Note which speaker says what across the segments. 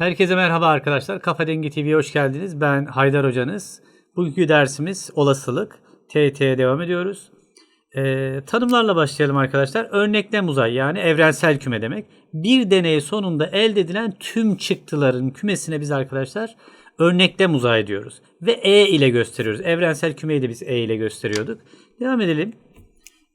Speaker 1: Herkese merhaba arkadaşlar. Kafa Dengi TV'ye hoş geldiniz. Ben Haydar Hocanız. Bugünkü dersimiz olasılık. TT'ye devam ediyoruz. Ee, tanımlarla başlayalım arkadaşlar. Örneklem uzay yani evrensel küme demek. Bir deney sonunda elde edilen tüm çıktıların kümesine biz arkadaşlar örneklem uzay diyoruz. Ve E ile gösteriyoruz. Evrensel kümeyi de biz E ile gösteriyorduk. Devam edelim.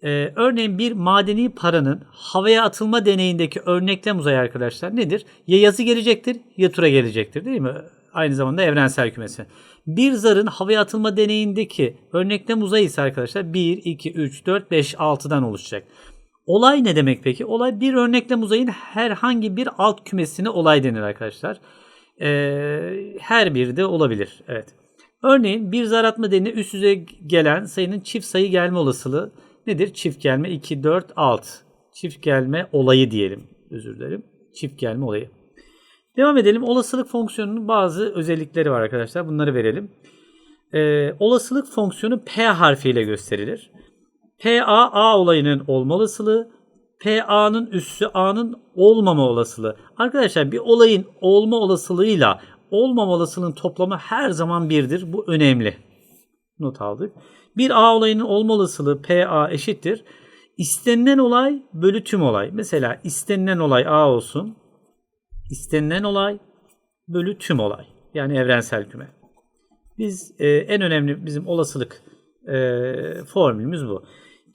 Speaker 1: Ee, örneğin bir madeni paranın havaya atılma deneyindeki örneklem uzayı arkadaşlar nedir? Ya yazı gelecektir ya tura gelecektir değil mi? Aynı zamanda evrensel kümesi. Bir zarın havaya atılma deneyindeki örneklem uzayı ise arkadaşlar 1, 2, 3, 4, 5, 6'dan oluşacak. Olay ne demek peki? Olay bir örneklem uzayın herhangi bir alt kümesine olay denir arkadaşlar. Ee, her biri de olabilir. Evet. Örneğin bir zar atma deneyinde üst yüze gelen sayının çift sayı gelme olasılığı nedir? Çift gelme 2, 4, 6. Çift gelme olayı diyelim. Özür dilerim. Çift gelme olayı. Devam edelim. Olasılık fonksiyonunun bazı özellikleri var arkadaşlar. Bunları verelim. Ee, olasılık fonksiyonu P harfiyle gösterilir. PA A olayının olma olasılığı, PA'nın üssü A'nın olmama olasılığı. Arkadaşlar bir olayın olma olasılığıyla olmama olasılığının toplamı her zaman birdir. Bu önemli. Not aldık. Bir A olayının olma olasılığı PA eşittir. İstenilen olay bölü tüm olay. Mesela istenilen olay A olsun. İstenilen olay bölü tüm olay. Yani evrensel küme. Biz e, en önemli bizim olasılık e, formülümüz bu.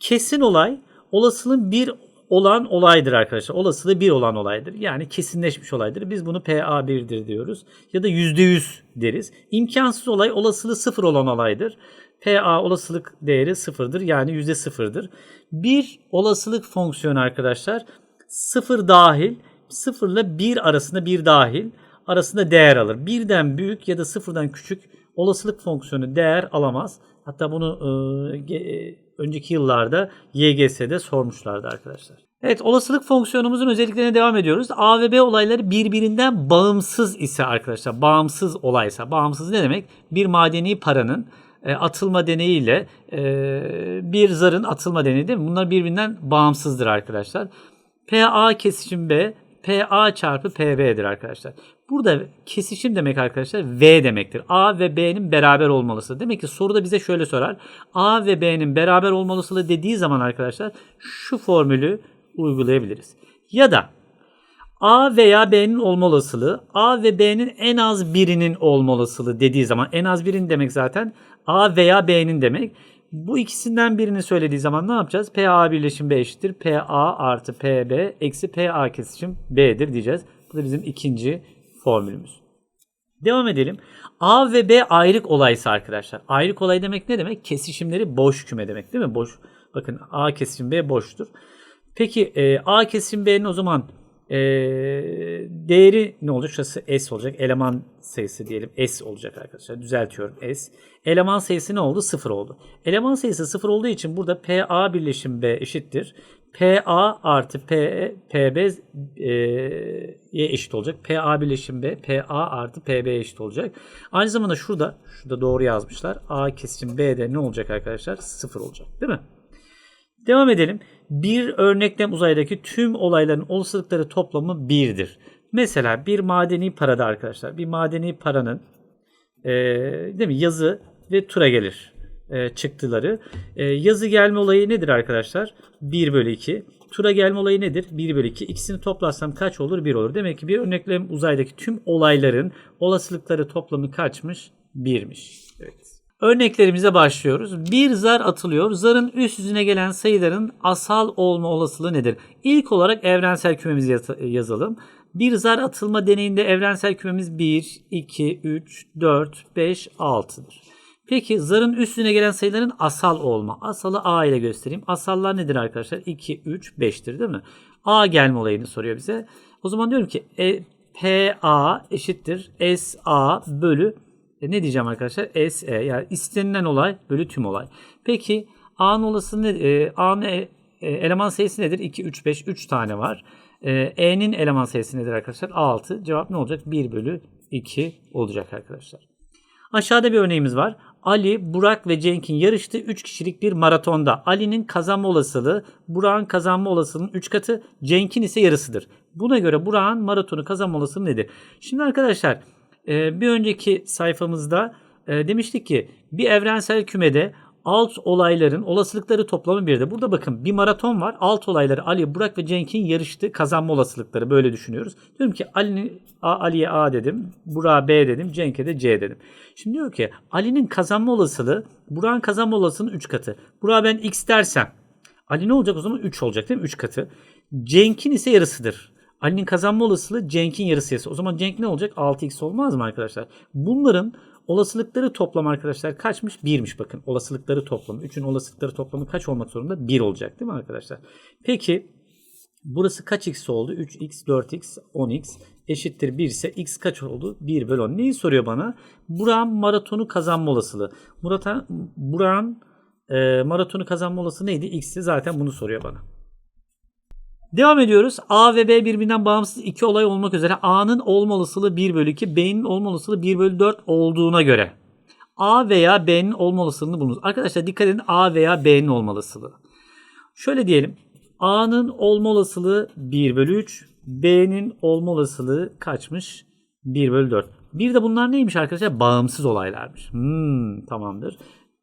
Speaker 1: Kesin olay olasılığın bir olan olaydır arkadaşlar. Olasılığı bir olan olaydır. Yani kesinleşmiş olaydır. Biz bunu PA1'dir diyoruz. Ya da %100 deriz. İmkansız olay olasılığı sıfır olan olaydır. PA olasılık değeri sıfırdır. Yani yüzde sıfırdır. Bir olasılık fonksiyonu arkadaşlar sıfır dahil sıfırla bir arasında bir dahil arasında değer alır. Birden büyük ya da sıfırdan küçük olasılık fonksiyonu değer alamaz. Hatta bunu e, e, önceki yıllarda YGS'de sormuşlardı arkadaşlar. Evet olasılık fonksiyonumuzun özelliklerine devam ediyoruz. A ve B olayları birbirinden bağımsız ise arkadaşlar bağımsız olaysa bağımsız ne demek? Bir madeni paranın e, atılma deneyiyle e, bir zarın atılma deneyi değil mi? Bunlar birbirinden bağımsızdır arkadaşlar. PA kesişim B PA çarpı PB'dir arkadaşlar. Burada kesişim demek arkadaşlar V demektir. A ve B'nin beraber olmalısı. Demek ki soruda bize şöyle sorar. A ve B'nin beraber olmalısı dediği zaman arkadaşlar şu formülü uygulayabiliriz. Ya da A veya B'nin olma olasılığı A ve B'nin en az birinin olma olasılığı dediği zaman en az birinin demek zaten A veya B'nin demek. Bu ikisinden birini söylediği zaman ne yapacağız? PA birleşim B eşittir. PA artı PB eksi PA kesişim B'dir diyeceğiz. Bu da bizim ikinci formülümüz. Devam edelim. A ve B ayrık olaysa arkadaşlar. Ayrık olay demek ne demek? Kesişimleri boş küme demek değil mi? Boş. Bakın A kesişim B boştur. Peki e, A kesişim B'nin o zaman e, değeri ne olacak? Şurası S olacak. Eleman sayısı diyelim S olacak arkadaşlar. Düzeltiyorum S. Eleman sayısı ne oldu? 0 oldu. Eleman sayısı 0 olduğu için burada PA birleşim B eşittir. PA artı P, PB'ye eşit olacak. PA birleşim B, PA artı PB'ye eşit olacak. Aynı zamanda şurada, şurada doğru yazmışlar. A kesim B'de ne olacak arkadaşlar? 0 olacak. Değil mi? Devam edelim. Bir örneklem uzaydaki tüm olayların olasılıkları toplamı 1'dir. Mesela bir madeni parada arkadaşlar. Bir madeni paranın e, değil mi yazı ve tura gelir e, çıktıları. E, yazı gelme olayı nedir arkadaşlar? 1 bölü 2. Tura gelme olayı nedir? 1 bölü 2. İkisini toplarsam kaç olur? 1 olur. Demek ki bir örneklem uzaydaki tüm olayların olasılıkları toplamı kaçmış? 1'miş. Evet. Örneklerimize başlıyoruz. Bir zar atılıyor. Zarın üst yüzüne gelen sayıların asal olma olasılığı nedir? İlk olarak evrensel kümemizi yazalım. Bir zar atılma deneyinde evrensel kümemiz 1, 2, 3, 4, 5, 6'dır. Peki zarın üstüne gelen sayıların asal olma. Asalı A ile göstereyim. Asallar nedir arkadaşlar? 2, 3, 5'tir değil mi? A gelme olayını soruyor bize. O zaman diyorum ki e, PA eşittir SA bölü e, ne diyeceğim arkadaşlar? SE yani istenilen olay bölü tüm olay. Peki A'nın olası ne? E, A'nın e, e, eleman sayısı nedir? 2, 3, 5, 3 tane var. E'nin eleman sayısı nedir arkadaşlar? 6. Cevap ne olacak? 1 bölü 2 olacak arkadaşlar. Aşağıda bir örneğimiz var. Ali, Burak ve Cenk'in yarıştığı 3 kişilik bir maratonda. Ali'nin kazanma olasılığı Burak'ın kazanma olasılığının 3 katı, Cenk'in ise yarısıdır. Buna göre Burak'ın maratonu kazanma olasılığı nedir? Şimdi arkadaşlar e, bir önceki sayfamızda e, demiştik ki bir evrensel kümede alt olayların olasılıkları toplamı birde. Burada bakın bir maraton var. Alt olayları Ali, Burak ve Cenk'in yarıştı. Kazanma olasılıkları böyle düşünüyoruz. Diyorum ki Ali'nin Ali'ye A dedim. Burak'a B dedim. Cenk'e de C dedim. Şimdi diyor ki Ali'nin kazanma olasılığı Burak'ın kazanma olasılığının 3 katı. Burak'a ben X dersem Ali ne olacak o zaman? 3 olacak değil mi? 3 katı. Cenk'in ise yarısıdır. Ali'nin kazanma olasılığı Cenk'in yarısı. O zaman Cenk ne olacak? 6x olmaz mı arkadaşlar? Bunların olasılıkları toplam arkadaşlar kaçmış? 1'miş bakın. Olasılıkları toplamı. 3'ün olasılıkları toplamı kaç olmak zorunda? 1 olacak değil mi arkadaşlar? Peki burası kaç x oldu? 3x, 4x, 10x eşittir 1 ise x kaç oldu? 1 bölü 10. Neyi soruyor bana? Burak'ın maratonu kazanma olasılığı. Burak'ın Burak'ın e, maratonu kazanma olasılığı neydi? X'ti zaten bunu soruyor bana. Devam ediyoruz. A ve B birbirinden bağımsız iki olay olmak üzere A'nın olma olasılığı 1 bölü 2, B'nin olma olasılığı 1 bölü 4 olduğuna göre A veya B'nin olma olasılığını bulunuz. Arkadaşlar dikkat edin A veya B'nin olma olasılığı. Şöyle diyelim. A'nın olma olasılığı 1 bölü 3, B'nin olma olasılığı kaçmış? 1 bölü 4. Bir de bunlar neymiş arkadaşlar? Bağımsız olaylarmış. Hmm, tamamdır.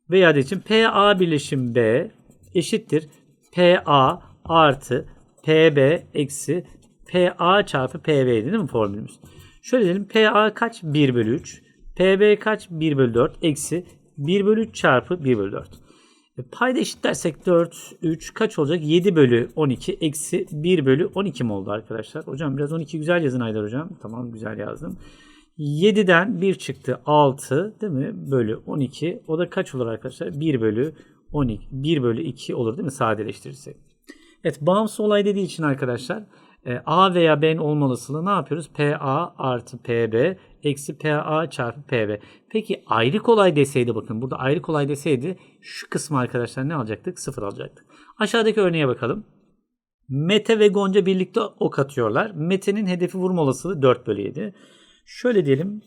Speaker 1: Veya de için PA birleşim B eşittir PA artı PB eksi PA çarpı PB'ydi değil mi formülümüz? Şöyle diyelim PA kaç? 1 bölü 3. PB kaç? 1 bölü 4 eksi 1 bölü 3 çarpı 1 bölü 4. E, payda eşitlersek 4, 3 kaç olacak? 7 bölü 12 eksi 1 bölü 12 mi oldu arkadaşlar? Hocam biraz 12 güzel yazın Aydar hocam. Tamam güzel yazdım. 7'den 1 çıktı 6 değil mi? Bölü 12. O da kaç olur arkadaşlar? 1 bölü 12. 1 bölü 2 olur değil mi? Sadeleştirirsek. Evet bağımsız olay dediği için arkadaşlar e, A veya B'nin olma olasılığı ne yapıyoruz? PA artı PB eksi PA çarpı PB. Peki ayrık olay deseydi bakın burada ayrık olay deseydi şu kısmı arkadaşlar ne alacaktık? Sıfır alacaktık. Aşağıdaki örneğe bakalım. Mete ve Gonca birlikte ok atıyorlar. Mete'nin hedefi vurma olasılığı 4 bölü 7. Şöyle diyelim.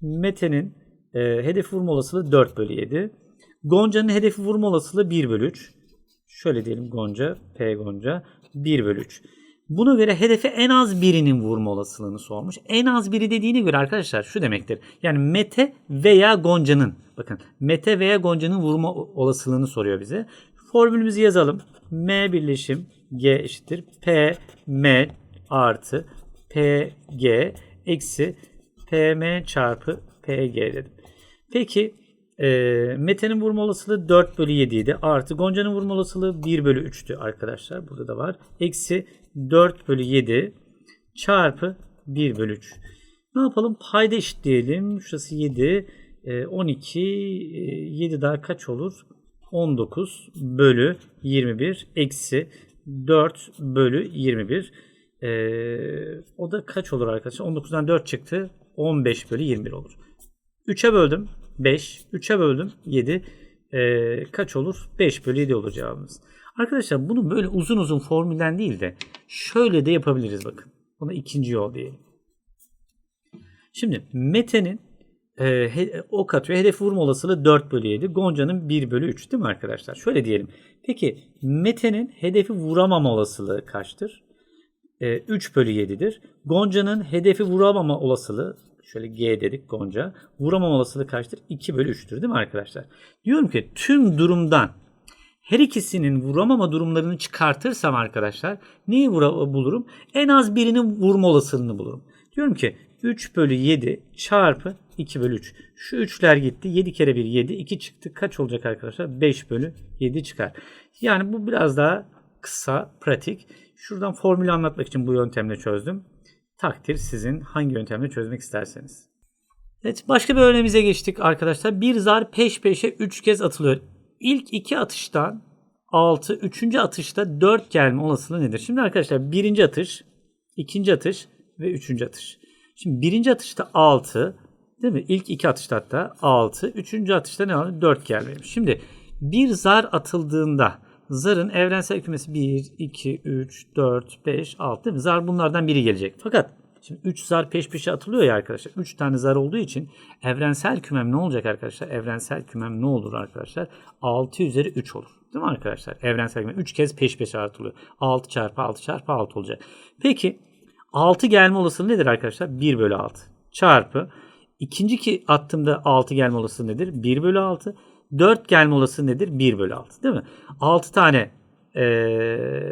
Speaker 1: Mete'nin e, hedefi vurma olasılığı 4 bölü 7. Gonca'nın hedefi vurma olasılığı 1 bölü 3. Şöyle diyelim Gonca, P Gonca 1 bölü 3. Buna göre hedefe en az birinin vurma olasılığını sormuş. En az biri dediğine göre arkadaşlar şu demektir. Yani Mete veya Gonca'nın bakın Mete veya Gonca'nın vurma olasılığını soruyor bize. Formülümüzü yazalım. M birleşim G eşittir. P M artı P G eksi P M çarpı P G dedim. Peki e, Mete'nin vurma olasılığı 4 bölü 7 idi. Artı Gonca'nın vurma olasılığı 1 bölü 3'tü arkadaşlar. Burada da var. Eksi 4 bölü 7 çarpı 1 bölü 3. Ne yapalım? Payda eşitleyelim. Şurası 7. E, 12. E, 7 daha kaç olur? 19 bölü 21 eksi 4 bölü 21. E, o da kaç olur arkadaşlar? 19'dan 4 çıktı. 15 bölü 21 olur. 3'e böldüm. 5. 3'e böldüm 7. Ee, kaç olur? 5 bölü 7 olur cevabımız. Arkadaşlar bunu böyle uzun uzun formülden değil de şöyle de yapabiliriz bakın. Buna ikinci yol diyelim. Şimdi Mete'nin e, ok atıyor. Hedef vurma olasılığı 4 bölü 7. Gonca'nın 1 bölü 3 değil mi arkadaşlar? Şöyle diyelim. Peki Mete'nin hedefi vuramama olasılığı kaçtır? E, 3 bölü 7'dir. Gonca'nın hedefi vuramama olasılığı Şöyle G dedik Gonca. Vuramam olasılığı kaçtır? 2 bölü 3'tür değil mi arkadaşlar? Diyorum ki tüm durumdan her ikisinin vuramama durumlarını çıkartırsam arkadaşlar neyi vura- bulurum? En az birinin vurma olasılığını bulurum. Diyorum ki 3 bölü 7 çarpı 2 bölü 3. Şu 3'ler gitti. 7 kere 1 7. 2 çıktı. Kaç olacak arkadaşlar? 5 bölü 7 çıkar. Yani bu biraz daha kısa, pratik. Şuradan formülü anlatmak için bu yöntemle çözdüm. Takdir sizin hangi yöntemle çözmek isterseniz. Evet başka bir örneğimize geçtik arkadaşlar. Bir zar peş peşe 3 kez atılıyor. İlk iki atıştan 6, üçüncü atışta 4 gelme olasılığı nedir? Şimdi arkadaşlar birinci atış, ikinci atış ve üçüncü atış. Şimdi birinci atışta 6, değil mi? İlk iki atışta hatta 6, üçüncü atışta ne var? 4 gelmeymiş. Şimdi bir zar atıldığında zarın evrensel kümesi 1, 2, 3, 4, 5, 6 değil mi? Zar bunlardan biri gelecek. Fakat şimdi 3 zar peş peşe atılıyor ya arkadaşlar. 3 tane zar olduğu için evrensel kümem ne olacak arkadaşlar? Evrensel kümem ne olur arkadaşlar? 6 üzeri 3 olur. Değil mi arkadaşlar? Evrensel kümem 3 kez peş peşe atılıyor. 6 çarpı 6 çarpı 6 olacak. Peki 6 gelme olasılığı nedir arkadaşlar? 1 bölü 6 çarpı. ikinci ki attığımda 6 gelme olasılığı nedir? 1 bölü 6. 4 gelme olasılığı nedir? 1 bölü 6 değil mi? 6 tane e,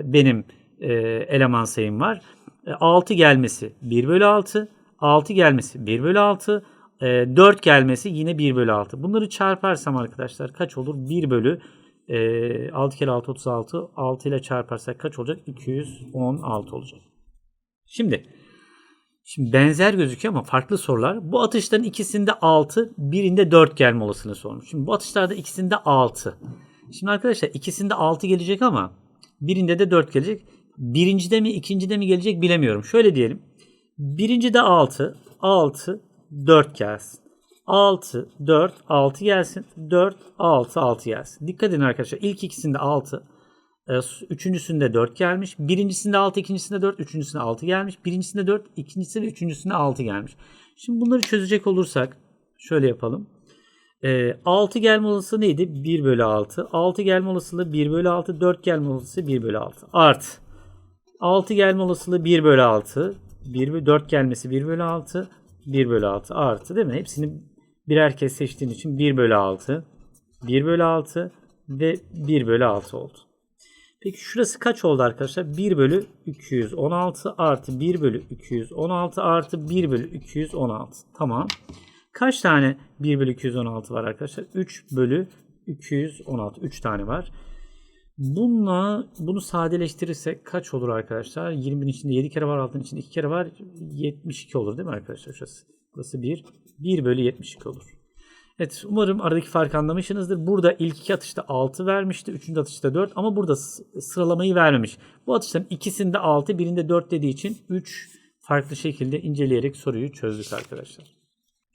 Speaker 1: benim e, eleman sayım var. E, 6 gelmesi 1 bölü 6. 6 gelmesi 1 bölü 6. E, 4 gelmesi yine 1 bölü 6. Bunları çarparsam arkadaşlar kaç olur? 1 bölü e, 6 kere 6 36. 6 ile çarparsak kaç olacak? 216 olacak. Şimdi Şimdi benzer gözüküyor ama farklı sorular. Bu atışların ikisinde 6, birinde 4 gelme olasılığı sormuş. Şimdi bu atışlarda ikisinde 6. Şimdi arkadaşlar ikisinde 6 gelecek ama birinde de 4 gelecek. Birincide mi ikincide mi gelecek bilemiyorum. Şöyle diyelim. Birincide 6, 6, 4 gelsin. 6, 4, 6 gelsin. 4, 6, 6 gelsin. Dikkat edin arkadaşlar. İlk ikisinde 6. E, Üçüncüsünde 4 gelmiş. Birincisinde 6, ikincisinde 4, üçüncüsünde 6 gelmiş. Birincisinde 4, ikincisinde ve üçüncüsünde 6 gelmiş. Şimdi bunları çözecek olursak şöyle yapalım. E, 6 gelme olasılığı neydi? 1 bölü 6. 6 gelme olasılığı 1 bölü 6. 4 gelme olasılığı 1 bölü 6. Art. 6 gelme olasılığı 1 bölü 6. 1 bölü 4 gelmesi 1 bölü 6. 1 bölü 6 artı değil mi? Hepsini birer kez seçtiğim için 1 bölü 6. 1 bölü 6 ve 1 bölü 6 oldu. Peki şurası kaç oldu arkadaşlar? 1 bölü 216 artı 1 bölü 216 artı 1 bölü 216. Tamam. Kaç tane 1 bölü 216 var arkadaşlar? 3 bölü 216. 3 tane var. Bununla bunu sadeleştirirsek kaç olur arkadaşlar? 20'bin içinde 7 kere var, altının içinde 2 kere var. 72 olur değil mi arkadaşlar? Şurası. Burası 1. 1 bölü 72 olur. Evet umarım aradaki farkı anlamışsınızdır. Burada ilk iki atışta 6 vermişti. Üçüncü atışta 4 ama burada sıralamayı vermemiş. Bu atışların ikisinde 6 birinde 4 dediği için 3 farklı şekilde inceleyerek soruyu çözdük arkadaşlar.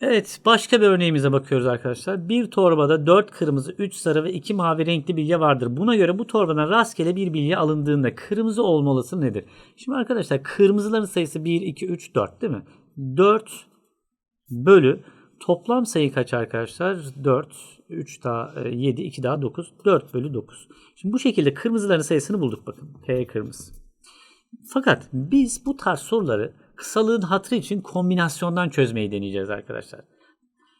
Speaker 1: Evet başka bir örneğimize bakıyoruz arkadaşlar. Bir torbada 4 kırmızı, 3 sarı ve 2 mavi renkli bilye vardır. Buna göre bu torbadan rastgele bir bilye alındığında kırmızı olma olasılığı nedir? Şimdi arkadaşlar kırmızıların sayısı 1, 2, 3, 4 değil mi? 4 bölü Toplam sayı kaç arkadaşlar? 4, 3 daha 7, 2 daha 9. 4 bölü 9. Şimdi bu şekilde kırmızıların sayısını bulduk bakın. P kırmızı. Fakat biz bu tarz soruları kısalığın hatırı için kombinasyondan çözmeyi deneyeceğiz arkadaşlar.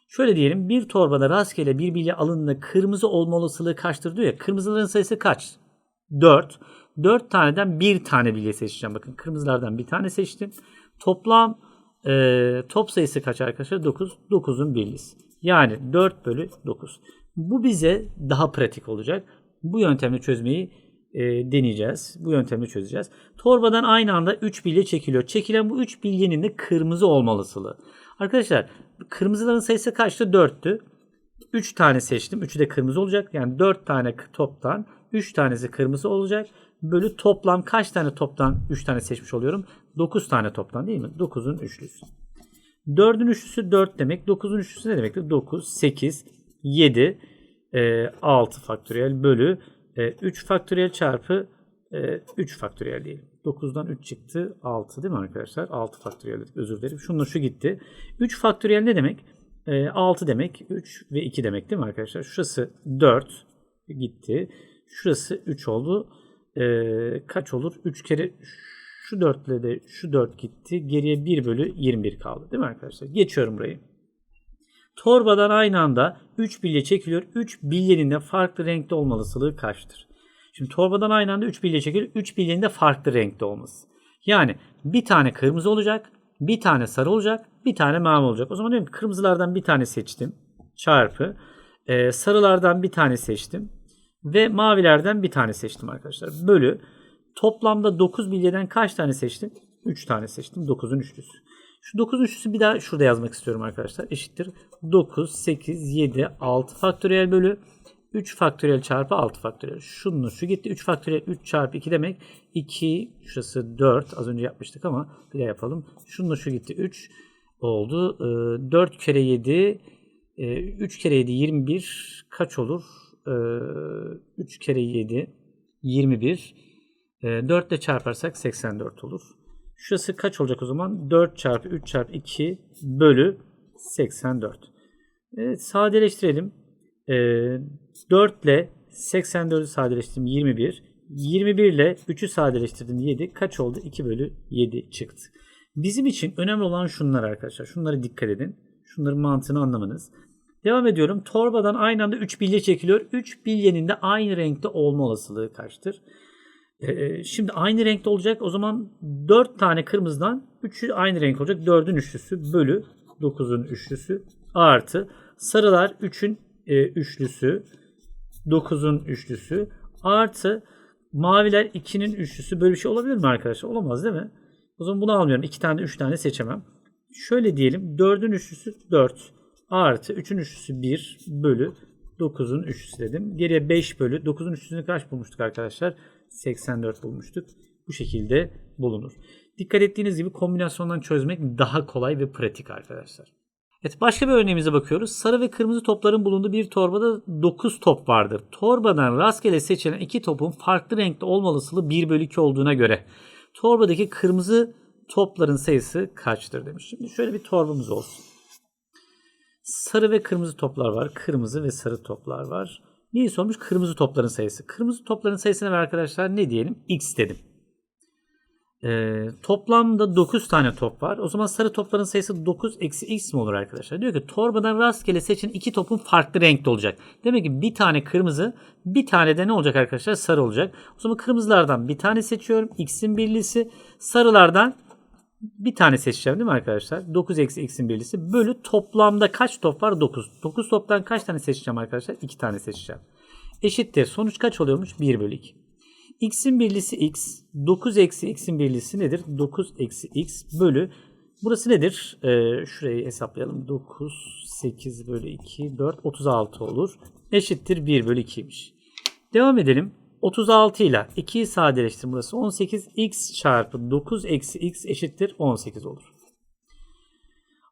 Speaker 1: Şöyle diyelim bir torbada rastgele bir bilye alındığında kırmızı olma olasılığı kaçtır diyor ya. Kırmızıların sayısı kaç? 4. 4 taneden bir tane bilye seçeceğim. Bakın kırmızılardan bir tane seçtim. Toplam e, top sayısı kaç arkadaşlar? 9. 9'un birlisi. Yani 4 bölü 9. Bu bize daha pratik olacak. Bu yöntemle çözmeyi e, deneyeceğiz. Bu yöntemle çözeceğiz. Torbadan aynı anda 3 bilye çekiliyor. Çekilen bu 3 bilyenin de kırmızı olmalısılığı. Arkadaşlar kırmızıların sayısı kaçtı? 4'tü. 3 tane seçtim. 3'ü de kırmızı olacak. Yani 4 tane toptan 3 tanesi kırmızı olacak. Bölü toplam kaç tane toptan 3 tane seçmiş oluyorum? 9 tane toptan değil mi? 9'un üçlüsü. 4'ün üçlüsü 4 demek. 9'un üçlüsü ne demektir? 9, 8, 7, 6 faktöriyel bölü 3 faktöriyel çarpı 3 faktöriyel diyelim. 9'dan 3 çıktı 6 değil mi arkadaşlar? 6 faktöriyel özür dilerim. Şununla şu gitti. 3 faktöriyel ne demek? 6 demek. 3 ve 2 demek değil mi arkadaşlar? Şurası 4 gitti. Şurası 3 oldu. kaç olur? 3 kere şu 4 ile de şu 4 gitti. Geriye 1 bölü 21 kaldı. Değil mi arkadaşlar? Geçiyorum burayı. Torbadan aynı anda 3 bilye çekiliyor. 3 bilyenin de farklı renkte olma olasılığı kaçtır? Şimdi torbadan aynı anda 3 bilye çekiliyor. 3 bilyenin de farklı renkte olması. Yani bir tane kırmızı olacak. Bir tane sarı olacak. Bir tane mavi olacak. O zaman diyorum ki kırmızılardan bir tane seçtim. Çarpı. E, sarılardan bir tane seçtim. Ve mavilerden bir tane seçtim arkadaşlar. Bölü. Toplamda 9 bilyeden kaç tane seçtim? 3 tane seçtim. 9'un üçlüsü. Şu 9'un üçlüsü bir daha şurada yazmak istiyorum arkadaşlar. Eşittir 9, 8, 7, 6 faktöriyel bölü 3 faktöriyel çarpı 6 faktöriyel. Şunun şu gitti. 3 faktöriyel 3 çarpı 2 demek. 2 şurası 4. Az önce yapmıştık ama bir daha yapalım. Şunun şu gitti. 3 oldu. 4 kere 7 3 kere 7 21 kaç olur? 3 kere 7 21 4 ile çarparsak 84 olur. Şurası kaç olacak o zaman? 4 çarpı 3 çarpı 2 bölü 84. Evet, sadeleştirelim. 4 ile 84'ü sadeleştirdim 21. 21 ile 3'ü sadeleştirdim 7. Kaç oldu? 2 bölü 7 çıktı. Bizim için önemli olan şunlar arkadaşlar. Şunları dikkat edin. Şunların mantığını anlamanız. Devam ediyorum. Torbadan aynı anda 3 bilye çekiliyor. 3 bilyenin de aynı renkte olma olasılığı kaçtır? Ee, şimdi aynı renkte olacak. O zaman 4 tane kırmızıdan 3'ü aynı renk olacak. 4'ün üçlüsü bölü 9'un üçlüsü artı sarılar 3'ün e, üçlüsü 9'un üçlüsü artı maviler 2'nin üçlüsü böyle bir şey olabilir mi arkadaşlar? Olamaz değil mi? O zaman bunu almıyorum. 2 tane 3 tane seçemem. Şöyle diyelim 4'ün üçlüsü 4 artı 3'ün üçlüsü 1 bölü 9'un üçlüsü dedim. Geriye 5 bölü 9'un üçlüsünü kaç bulmuştuk arkadaşlar? 84 bulmuştuk. Bu şekilde bulunur. Dikkat ettiğiniz gibi kombinasyondan çözmek daha kolay ve pratik arkadaşlar. Evet başka bir örneğimize bakıyoruz. Sarı ve kırmızı topların bulunduğu bir torbada 9 top vardır. Torbadan rastgele seçilen iki topun farklı renkte olma olasılığı 1 bölü 2 olduğuna göre torbadaki kırmızı topların sayısı kaçtır demiş. Şimdi şöyle bir torbamız olsun. Sarı ve kırmızı toplar var. Kırmızı ve sarı toplar var. Neyi sormuş? Kırmızı topların sayısı. Kırmızı topların sayısına ver arkadaşlar ne diyelim? X dedim. Ee, toplamda 9 tane top var. O zaman sarı topların sayısı 9 eksi x mi olur arkadaşlar? Diyor ki torbadan rastgele seçin iki topun farklı renkte olacak. Demek ki bir tane kırmızı bir tane de ne olacak arkadaşlar? Sarı olacak. O zaman kırmızılardan bir tane seçiyorum. X'in birlisi. Sarılardan bir tane seçeceğim değil mi arkadaşlar? 9 eksi x'in birlisi. Bölü toplamda kaç top var? 9. 9 toptan kaç tane seçeceğim arkadaşlar? 2 tane seçeceğim. Eşittir. Sonuç kaç oluyormuş? 1 bölü 2. X'in birlisi x. 9 eksi x'in birlisi nedir? 9 eksi x bölü. Burası nedir? Ee, şurayı hesaplayalım. 9, 8 bölü 2, 4, 36 olur. Eşittir 1 bölü 2'ymiş. Devam edelim. 36 ile 2'yi sadeleştir. Burası 18. x çarpı 9 eksi x eşittir 18 olur.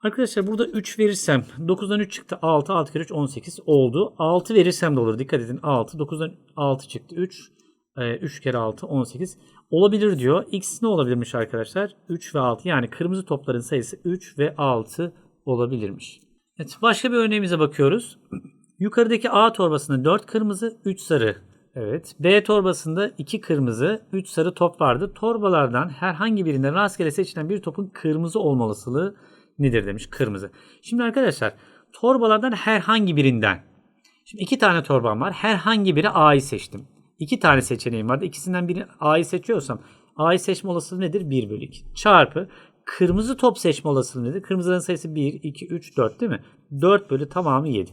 Speaker 1: Arkadaşlar burada 3 verirsem 9'dan 3 çıktı 6 6 kere 3 18 oldu. 6 verirsem de olur. Dikkat edin 6 9'dan 6 çıktı 3 3 kere 6 18 olabilir diyor. X ne olabilirmiş arkadaşlar? 3 ve 6 yani kırmızı topların sayısı 3 ve 6 olabilirmiş. Evet başka bir örneğimize bakıyoruz. Yukarıdaki A torbasında 4 kırmızı 3 sarı. Evet. B torbasında 2 kırmızı 3 sarı top vardı. Torbalardan herhangi birinden rastgele seçilen bir topun kırmızı olma olasılığı nedir demiş kırmızı. Şimdi arkadaşlar torbalardan herhangi birinden. Şimdi iki tane torbam var. Herhangi biri A'yı seçtim. İki tane seçeneğim vardı. İkisinden birini A'yı seçiyorsam A'yı seçme olasılığı nedir? 1 bölü 2. Çarpı kırmızı top seçme olasılığı nedir? Kırmızıların sayısı 1, 2, 3, 4 değil mi? 4 bölü tamamı 7.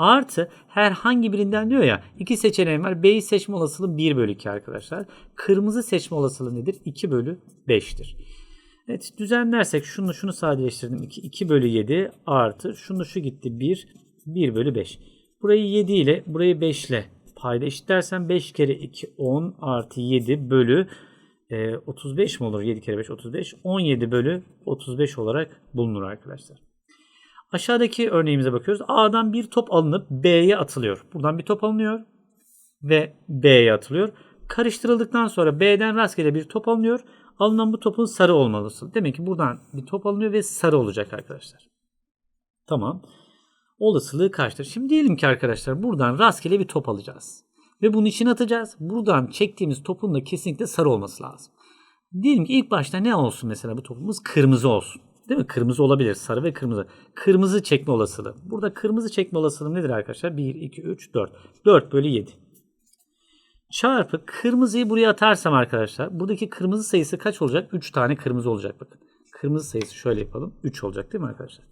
Speaker 1: Artı herhangi birinden diyor ya iki seçeneğim var. B'yi seçme olasılığı 1 bölü 2 arkadaşlar. Kırmızı seçme olasılığı nedir? 2 bölü 5'tir. Evet düzenlersek şunu şunu sadeleştirdim. 2, 2 bölü 7 artı şunu şu gitti 1, 1 bölü 5. Burayı 7 ile burayı 5 ile payda eşitlersem 5 kere 2 10 artı 7 bölü e, 35 mi olur? 7 kere 5 35. 17 bölü 35 olarak bulunur arkadaşlar. Aşağıdaki örneğimize bakıyoruz. A'dan bir top alınıp B'ye atılıyor. Buradan bir top alınıyor ve B'ye atılıyor. Karıştırıldıktan sonra B'den rastgele bir top alınıyor. Alınan bu topun sarı olmalısı. Demek ki buradan bir top alınıyor ve sarı olacak arkadaşlar. Tamam. Olasılığı kaçtır? Şimdi diyelim ki arkadaşlar buradan rastgele bir top alacağız. Ve bunun içine atacağız. Buradan çektiğimiz topun da kesinlikle sarı olması lazım. Diyelim ki ilk başta ne olsun mesela bu topumuz? Kırmızı olsun. Değil mi? Kırmızı olabilir. Sarı ve kırmızı. Kırmızı çekme olasılığı. Burada kırmızı çekme olasılığı nedir arkadaşlar? 1, 2, 3, 4. 4 bölü 7. Çarpı kırmızıyı buraya atarsam arkadaşlar. Buradaki kırmızı sayısı kaç olacak? 3 tane kırmızı olacak bakın. Kırmızı sayısı şöyle yapalım. 3 olacak değil mi arkadaşlar?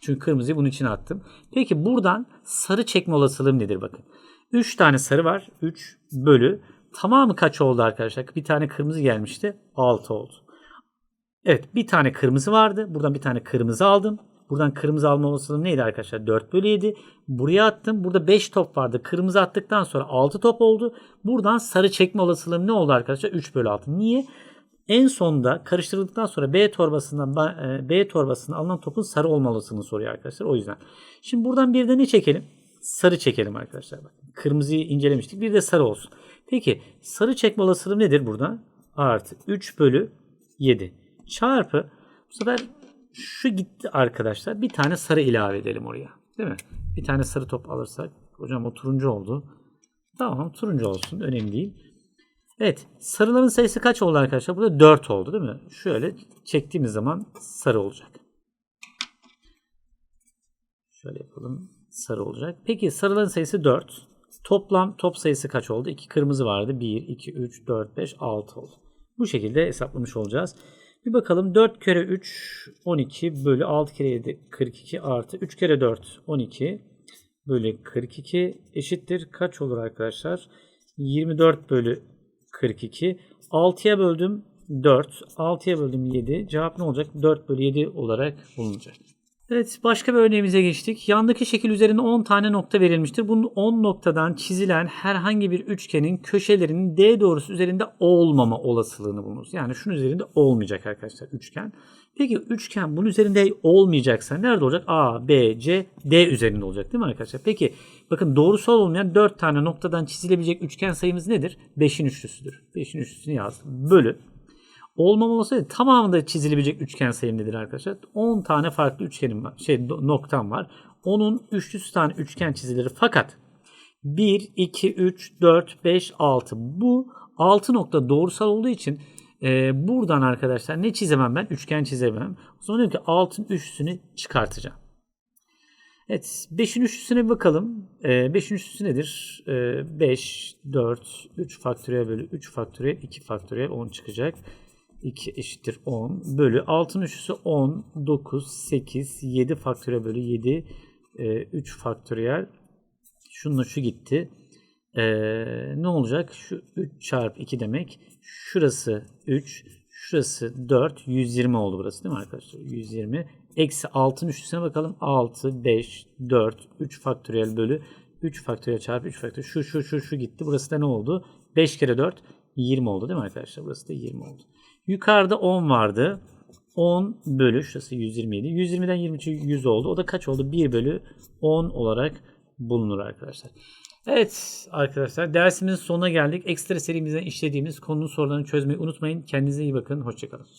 Speaker 1: Çünkü kırmızıyı bunun içine attım. Peki buradan sarı çekme olasılığım nedir bakın. 3 tane sarı var. 3 bölü. Tamamı kaç oldu arkadaşlar? Bir tane kırmızı gelmişti. 6 oldu. Evet bir tane kırmızı vardı. Buradan bir tane kırmızı aldım. Buradan kırmızı alma olasılığım neydi arkadaşlar? 4 bölü 7. Buraya attım. Burada 5 top vardı. Kırmızı attıktan sonra 6 top oldu. Buradan sarı çekme olasılığım ne oldu arkadaşlar? 3 bölü 6. Niye? En sonda karıştırıldıktan sonra B torbasından e, B torbasından alınan topun sarı olma olasılığını soruyor arkadaşlar. O yüzden. Şimdi buradan bir de ne çekelim? Sarı çekelim arkadaşlar. Bakın. Kırmızıyı incelemiştik. Bir de sarı olsun. Peki sarı çekme olasılığı nedir burada? Artı 3 bölü 7 çarpı bu sefer şu gitti arkadaşlar. Bir tane sarı ilave edelim oraya. Değil mi? Bir tane sarı top alırsak. Hocam o turuncu oldu. Tamam turuncu olsun. Önemli değil. Evet. Sarıların sayısı kaç oldu arkadaşlar? Burada 4 oldu değil mi? Şöyle çektiğimiz zaman sarı olacak. Şöyle yapalım. Sarı olacak. Peki sarıların sayısı 4. Toplam top sayısı kaç oldu? 2 kırmızı vardı. 1, 2, 3, 4, 5, 6 oldu. Bu şekilde hesaplamış olacağız. Bir bakalım 4 kere 3 12 bölü 6 kere 7 42 artı 3 kere 4 12 bölü 42 eşittir. Kaç olur arkadaşlar? 24 bölü 42. 6'ya böldüm 4. 6'ya böldüm 7. Cevap ne olacak? 4 bölü 7 olarak bulunacak. Evet başka bir örneğimize geçtik. Yandaki şekil üzerinde 10 tane nokta verilmiştir. Bunun 10 noktadan çizilen herhangi bir üçgenin köşelerinin D doğrusu üzerinde olmama olasılığını bulunuz. Yani şunun üzerinde olmayacak arkadaşlar üçgen. Peki üçgen bunun üzerinde olmayacaksa nerede olacak? A, B, C, D üzerinde olacak değil mi arkadaşlar? Peki bakın doğrusal olmayan 4 tane noktadan çizilebilecek üçgen sayımız nedir? 5'in üçlüsüdür. 5'in üçlüsünü yazdım. Bölü olmama olsaydı tamamında çizilebilecek üçgen sayım nedir arkadaşlar? 10 tane farklı üçgenim var. Şey noktam var. Onun üçlüsü tane üçgen çizilir. Fakat 1, 2, 3, 4, 5, 6. Bu 6 nokta doğrusal olduğu için e, buradan arkadaşlar ne çizemem ben? Üçgen çizemem. Zaman diyorum ki 6'ın üçlüsünü çıkartacağım. Evet 5'in üçlüsüne bir bakalım. 5'in üçlüsü nedir? 5, 4, 3 faktöriyel bölü 3 faktöriyel 2 faktöriyel 10 çıkacak. 2 eşittir 10 bölü 6'nın üçlüsü 10, 9, 8, 7 faktöriyel bölü 7, 3 faktöriyel. Şununla şu gitti. Ee, ne olacak? Şu 3 çarpı 2 demek. Şurası 3, şurası 4, 120 oldu burası değil mi arkadaşlar? 120. Eksi 6'nın üçlüsüne bakalım. 6, 5, 4, 3 faktöriyel bölü 3 faktöriyel çarpı 3 faktöriyel. Şu, şu, şu, şu gitti. Burası da ne oldu? 5 kere 4, 20 oldu değil mi arkadaşlar? Burası da 20 oldu. Yukarıda 10 vardı. 10 bölü şurası 127. 120'den 23'e 100 oldu. O da kaç oldu? 1 bölü 10 olarak bulunur arkadaşlar. Evet arkadaşlar dersimizin sonuna geldik. Ekstra serimizden işlediğimiz konunun sorularını çözmeyi unutmayın. Kendinize iyi bakın. Hoşçakalın.